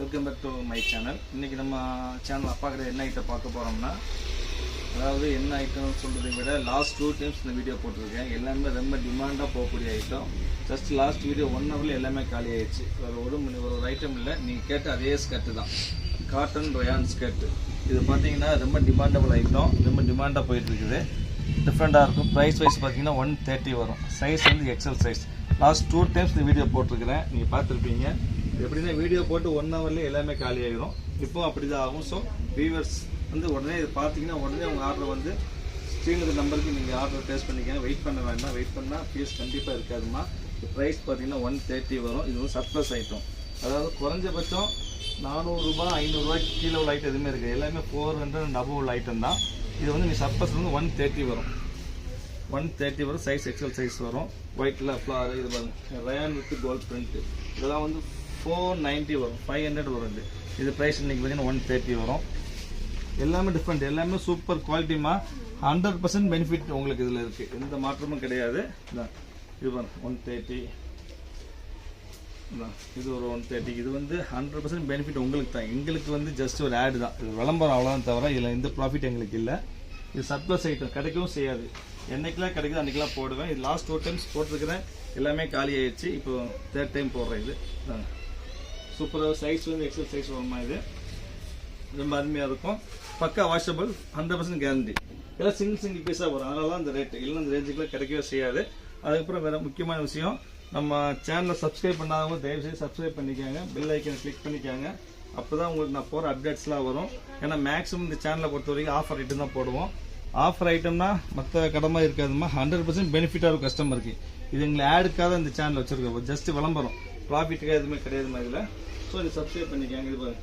Welcome back to my channel இன்றைக்கி நம்ம channel அப்பா என்ன ஐட்டம் பார்க்க போகிறோம்னா அதாவது என்ன ஐட்டம் சொல்கிறதை விட லாஸ்ட் டூ டைம்ஸ் இந்த வீடியோ போட்டிருக்கேன். எல்லாமே ரொம்ப டிமாண்டாக போகக்கூடிய item just last video one ஹவரில் எல்லாமே காலி ஆயிடுச்சு. வேறு ஒரு மணி ஒரு ஐட்டம் இல்லை. நீங்கள் கேட்ட அதே ஸ்கர்ட்டு தான். காட்டன் ரயான் ஸ்கர்ட்டு இது பார்த்தீங்கன்னா ரொம்ப டிமாண்டபிள் ஐட்டம் ரொம்ப டிமாண்டாக போயிட்டுருக்குது டிஃப்ரெண்ட்டாக இருக்கும். ப்ரைஸ் வைஸ் பார்த்தீங்கன்னா ஒன் தேர்ட்டி வரும். சைஸ் வந்து XL size last two times இந்த வீடியோ போட்டிருக்கிறேன். நீங்கள் பார்த்துருப்பீங்க. எப்படின்னா வீடியோ போட்டு ஒன் ஹவர்லேயே எல்லாமே காலி ஆகிடும் இப்போ அப்படி தான் ஆகும். ஸோ வியூவர்ஸ் வந்து உடனே இது பார்த்தீங்கன்னா உடனே உங்கள் ஆர்டர் வந்து ஸ்க்ரீனுக்கு நம்பருக்கு நீங்கள் ஆர்டர் ப்ளேஸ் பண்ணிக்கங்க. வெயிட் பண்ண வேண்டாம். வெயிட் பண்ணால் ஃபீஸ் கண்டிப்பாக இருக்காதுமா ப்ரைஸ் பார்த்தீங்கன்னா ஒன் தேர்ட்டி வரும். இது வந்து சர்ப்ளஸ் ஐட்டம் அதாவது குறைஞ்சபட்சம் நானூறுரூபா ஐநூறுரூவாய்க்கு கீழே உள்ள ஐட்டம் எதுவுமே இருக்குது. எல்லாமே ஃபோர் ஹண்ட்ரட் அண்ட் அபவ் உள்ள ஐட்டம் தான். இது வந்து நீ சர்ப்ளஸ் வந்து ஒன் தேர்ட்டி வரும். ஒன் தேர்ட்டி வரும். சைஸ் எக்ஸல் சைஸ் வரும். ஒயிட்டில் ஃப்ளார் இது பாருங்க. ரயான் வித் கோல்ட் பிரிண்ட்டு இதெல்லாம் வந்து ஃபோர் நைன்ட்டி வரும். ஃபைவ் ஹண்ட்ரட் வரும் இது. இது ப்ரைஸ் இன்றைக்கி பார்த்தீங்கன்னா ஒன் தேர்ட்டி வரும். எல்லாமே டிஃப்ரெண்ட் எல்லாமே சூப்பர் குவாலிட்டிமா ஹண்ட்ரட் பர்சன்ட் பெனிஃபிட் உங்களுக்கு இதில் இருக்குது எந்த மாற்றமும் கிடையாது. இது பாருங்க ஒன் தேர்ட்டி இது ஒரு ஒன் தேர்ட்டி இது வந்து ஹண்ட்ரட் பர்சன்ட் பெனிஃபிட் உங்களுக்கு தான். எங்களுக்கு வந்து ஜஸ்ட் ஒரு ஆடு தான். இது விளம்பரம் அவ்வளோதான் தவிர இதில் எந்த ப்ராஃபிட் எங்களுக்கு இல்லை. இது சர்ப்ளஸ் ஐட்டம் கிடைக்கவும் செய்யாது. என்னைக்கெல்லாம் கிடைக்குது அன்றைக்கெலாம் போடுவேன். இது லாஸ்ட் டூ டைம்ஸ் போட்டிருக்கிறேன். எல்லாமே காலி ஆயிடுச்சு. இப்போ தேர்ட் டைம் போடுறேன் இது. சூப்பராக சைஸ் வந்து எக்ஸல் சைஸ் வருமா இது? ரொம்ப அருமையாக இருக்கும். பக்கா வாஷபிள் ஹண்ட்ரட் பர்சன்ட் கேரண்டி எல்லாம் சிங்கிள் சிங்கிள் பீஸாக வரும். அதனால தான் அந்த ரேட்டு இல்லை இந்த ரேஞ்சுக்குலாம் கிடைக்கவே செய்யாது. அதுக்கப்புறம் வேறு முக்கியமான விஷயம் நம்ம சேனலை சப்ஸ்கிரைப் பண்ணாதவங்க தயவுசெய்து சப்ஸ்கிரைப் பண்ணிக்காங்க. பெல் ஐக்கனை கிளிக் பண்ணிக்காங்க. அப்போ தான் உங்களுக்கு நான் போகிற அப்டேட்ஸ்லாம் வரும். ஏன்னா மேக்ஸிமம் இந்த சேனலை பொறுத்த வரைக்கும் ஆஃபர் ஐட்டம் தான் போடுவோம். ஆஃபர் ஐட்டம்னா மற்ற கடமாக இருக்காதுமா ஹண்ட்ரட் பர்சன்ட் பெனிஃபிட்டாக இருக்கும் கஸ்டமருக்கு இது எங்களை ஆடுக்காக இந்த சேனல் வச்சுருக்கோம். ஜஸ்ட் விளம்பரம். ப்ராஃபிட்டுக்காக எதுவுமே கிடையாது மாதிரி இல்லை. ஸோ இது சப்ஸ்கிரைப் பண்ணிக்கோங்க. இது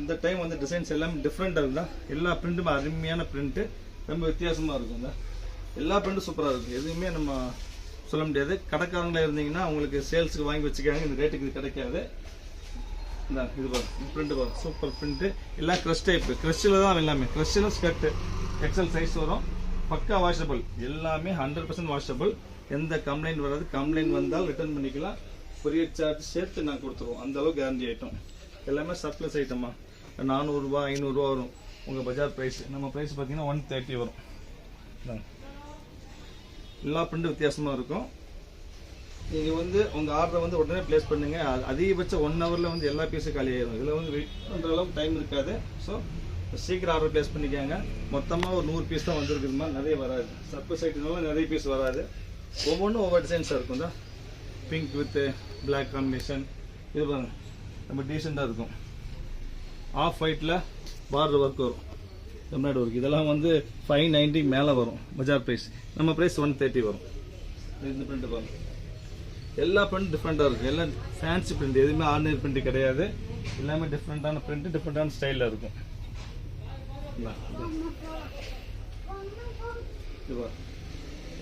இந்த டைம் வந்து டிசைன்ஸ் எல்லாமே டிஃப்ரெண்ட்டாக இருந்தால் எல்லா பிரிண்ட்டும் அருமையான பிரிண்ட்டு ரொம்ப வித்தியாசமாக இருக்கும். இந்த எல்லா பிரிண்ட்டும் சூப்பராக இருக்கும். எதுவுமே நம்ம சொல்ல முடியாது. கடைக்காரங்களா இருந்தீங்கன்னா அவங்களுக்கு சேல்ஸுக்கு வாங்கி வச்சுக்காங்க இந்த ரேட்டுக்கு இது கிடைக்காது. இந்த இது பாருங்க பிரிண்ட் பாருங்க சூப்பர் பிரிண்ட்டு எல்லாம் க்ரஷ் டைப்பு க்ரஷ்ஷில் தான் எல்லாமே. க்ரஷ்ஷில் ஸ்கர்ட்டு எக்ஸல் சைஸ் வரும். பக்கா வாஷபிள் எல்லாமே ஹண்ட்ரட் பர்சன்ட் வாஷபிள் எந்த கம்ப்ளைண்ட் வராது. கம்ப்ளைண்ட் வந்தால் ரிட்டர்ன் பண்ணிக்கலாம். கொரியர் சார்ஜ் சேர்த்து நான் கொடுத்துருவோம். அந்த அளவுக்கு கேரண்டி ஐட்டம் எல்லாமே சர்ப்ளஸ் ஐட்டமா நானூறுரூவா ஐநூறுரூவா வரும். உங்கள் பஜார் ப்ரைஸ் நம்ம ப்ரைஸ் பார்த்தீங்கன்னா ஒன் தேர்ட்டி வரும். எல்லா பிரிண்டும் வித்தியாசமாக இருக்கும். நீங்கள் வந்து உங்கள் ஆர்டரை வந்து உடனே ப்ளேஸ் பண்ணுங்கள் அதிகபட்சம் ஒன் ஹவரில் வந்து எல்லா பீஸும் காலி ஆகிடும் இதில் வந்து வெயிட் பண்ணுற அளவுக்கு டைம் இருக்காது. ஸோ சீக்கிரம் ஆர்டர் ப்ளேஸ் பண்ணிக்காங்க. மொத்தமாக ஒரு நூறு பீஸ் தான் வந்திருக்குதுமா நிறைய வராது. சர்ப்ரைஸ் ஐட்டம்னால நிறைய பீஸ் வராது. ஒவ்வொன்றும் ஒவ்வொரு டிசைன்ஸாக இருக்கும். தான் பிங்க் வித்து பிளாக் காம்பினேஷன் இது பாருங்க. ரொம்ப டீசெண்டாக இருக்கும். ஆஃப் ஒயிட்டில் பார்டர் ஒர்க் வரும். தமிழ்நாடு ஒர்க் இதெல்லாம் வந்து ஃபைவ் நைன்ட்டிக்கு மேலே வரும். பஜார் ப்ரைஸ் நம்ம ப்ரைஸ் ஒன் தேர்ட்டி வரும். இந்த பிரிண்ட் பாருங்கள் எல்லா பிரிண்ட் டிஃப்ரெண்ட்டாக இருக்கும். எல்லாம் ஃபேன்சி பிரிண்ட் எதுவுமே ஆர்டினரி பிரிண்ட் கிடையாது. எல்லாமே டிஃப்ரெண்ட்டான பிரிண்ட் டிஃப்ரெண்ட்டான ஸ்டைலில் இருக்கும்.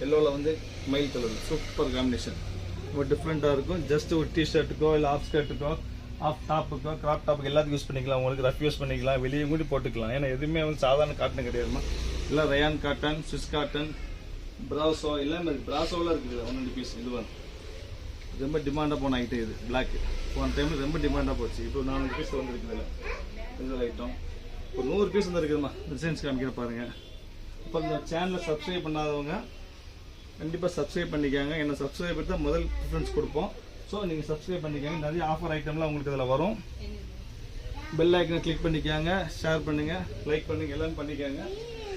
எல்லோவில் வந்து மயில் கலர் சூப்பர் காம்பினேஷன் ரொம்ப டிஃப்ரெண்ட்டாக இருக்கும். ஜஸ்ட் ஒரு டிஷர்ட்டுக்கோ இல்லை ஆஃப் ஸ்கர்ட்டுக்கோ ஆஃப் டாப்புக்கோ கிராப் டாப்புக்கு எல்லாத்துக்கும் யூஸ் பண்ணிக்கலாம். உங்களுக்கு ரஃப் யூஸ் பண்ணிக்கலாம். வெளியே கூட போட்டுக்கலாம். ஏன்னா எதுவுமே வந்து சாதாரண காட்டன் கிடையாதுமா இல்லை rayon cotton Swiss cotton brasso எல்லாமே இருக்குது பிராசோவில் இருக்குது ஒன் ரெண்டு பீஸ் இது வந்து ரொம்ப டிமாண்டாக போன ஐட்டம் இது பிளாக் போன டைமில் ரொம்ப டிமாண்டாக போச்சு. இப்போ நானூறு பீஸ் வந்துருக்குதுல்ல இதில். ஐட்டம் ஒரு நூறு பீஸ் வந்துருக்குதுமா. டிசைன்ஸ் காமிக்கிற பாருங்கள் இப்போ இந்த சேனலை சப்ஸ்கிரைப் பண்ணாதவங்க கண்டிப்பாக சப்ஸ்கிரைப் பண்ணிக்காங்க. என்ன சப்ஸ்கிரைபர் தான் முதல் ப்ரிஃபரன்ஸ் கொடுப்போம். ஸோ நீங்கள் சப்ஸ்கிரைப் பண்ணிக்கோங்க. நிறைய ஆஃபர் ஐட்டம்லாம் உங்களுக்கு இதில் வரும். பெல் ஐக்கனை கிளிக் பண்ணிக்காங்க. ஷேர் பண்ணுங்கள் லைக் பண்ணுங்கள் எல்லாம் பண்ணிக்காங்க.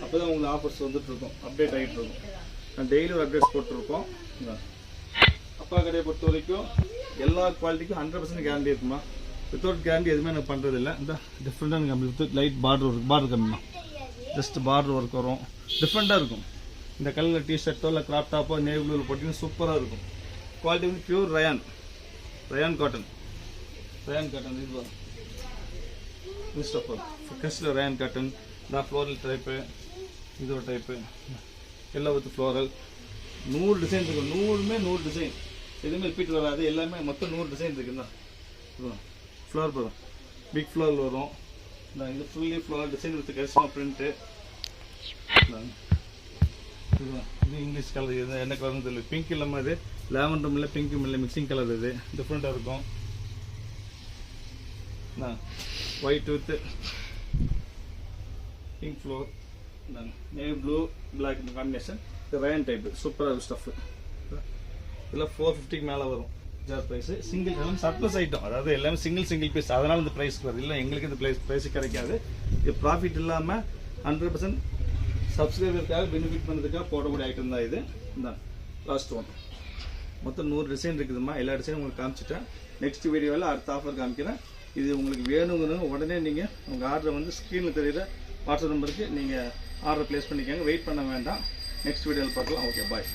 அப்போ தான் உங்களுக்கு ஆஃபர்ஸ் வந்துட்டுருக்கும் அப்டேட் ஆகிட்டு இருக்கும். நான் டெய்லி ஒரு அப்டேட்ஸ் போட்டிருக்கோம். அப்பா கடையை பொறுத்த வரைக்கும் எல்லா குவாலிட்டிக்கும் ஹண்ட்ரட் பர்சன்ட் கேரண்டி இருக்குமா? வித்தவுட் கேரண்டி எதுவுமே எனக்கு பண்ணுறதில்லை இந்த டிஃப்ரெண்ட்டான கம்மி without light border work border கம்மிமா just border work வரும். டிஃப்ரெண்ட்டாக இருக்கும். இந்த கலரில் டிஷர்ட்டோ இல்லை கிராப் டாப்போ நேவி ப்ளூவில் போட்டிங்கன்னா சூப்பராக இருக்கும். குவாலிட்டி வந்து pure rayon rayon cotton rayon cotton இது ஆஃப் ஆல் கஸ்டில் ரயான் காட்டன் நான் ஃப்ளோரல் டைப்பு இது ஒரு டைப்பு எல்லாம் வித் ஃப்ளோரல் நூறு டிசைன் இருக்கும் நூறுமே நூறு டிசைன் எதுவுமே ரிப்பீட் வராது. எல்லாமே மொத்தம் நூறு டிசைன் இருக்குண்ணா ஃப்ளவர் வரும் பிக் ஃப்ளவர் வரும். இந்த இது fully flower design with Karishma print இது இங்கிலீஷ் கலர் இது என்ன கலர்னு தெரியல. பிங்க் இல்லாமல் இது. லெவன்டும் இல்லை பிங்க்கும் இல்லை மிக்சிங் கலர் இது. டிஃப்ரெண்ட்டாக இருக்கும். White with pink flower navy blue black combination இது ரயன் டைப் சூப்பராக ஸ்டஃப் இதில் ஃபோர் ஃபிஃப்டிக்கு மேலே வரும். ஜார் ப்ரைஸ் சிங்கிள் எல்லாம் சர்ப்ளஸ் ஐட்டம் அதாவது எல்லாமே சிங்கிள் சிங்கிள் பீஸ் அதனால் இந்த ப்ரைஸ் வருது. இல்லை எங்களுக்கு இந்த ப்ரைஸ் ப்ரைஸ் கிடைக்காது. இது ப்ராஃபிட் இல்லாமல் ஹண்ட்ரட் பர்சன்ட் சப்ஸ்கிரைபருக்காக பெனிஃபிட் பண்ணுறதுக்காக போடக்கூடிய ஐட்டம் தான் இது. இந்த லாஸ்ட் ஒன் மொத்தம் நூறு டிசைன் இருக்குதுமா எல்லா டிசைனும் உங்களுக்கு காமிச்சிட்டேன். நெக்ஸ்ட் வீடியோவில் அடுத்த ஆஃபர் காமிக்கிறேன். இது உங்களுக்கு வேணுங்கிறது உடனே நீங்கள் உங்கள் ஆர்டரை வந்து ஸ்க்ரீனில் தெரியுற வாட்ஸ்அப் நம்பருக்கு நீங்கள் ஆர்டர் ப்ளேஸ் பண்ணிக்கோங்க. வெயிட் பண்ண வேண்டாம். நெக்ஸ்ட் வீடியோவில் பார்க்கலாம். Okay bye